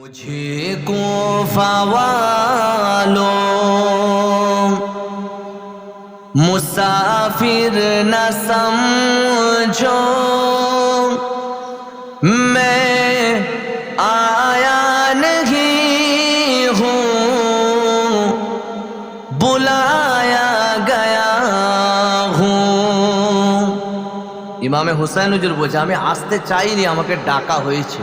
مجھے کو فوالو مسافر نہ سمجھو میں آیا نہیں ہوں بلایا گیا ہوں ইমামে হুসাইন নজরুল বলছে আমি আসতে চাইনি আমাকে ডাকা হয়েছে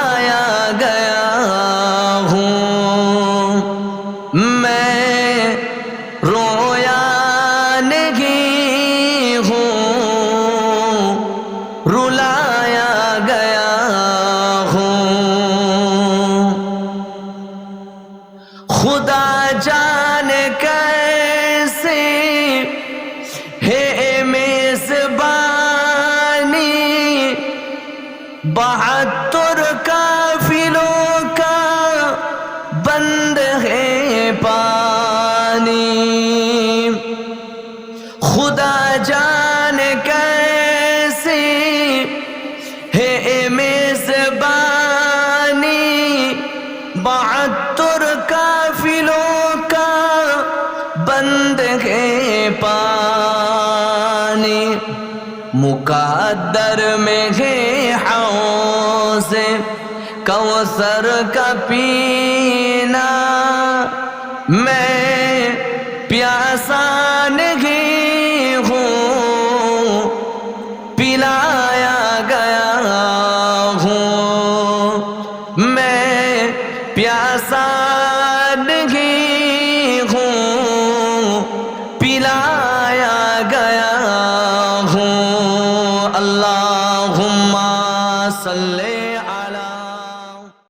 خدا جان کیسے ہے میزبانی؟ بہتر کافلوں کا بند ہے پانی۔ خدا جان کیسے ہے میزبانی؟ بہتر मुकद्दर में है हौसे कौसर का पीना मैं प्यासा नहीं हूँ पिलाया गया हूँ मैं प्यासा नहीं আল্লাহ সাল্লে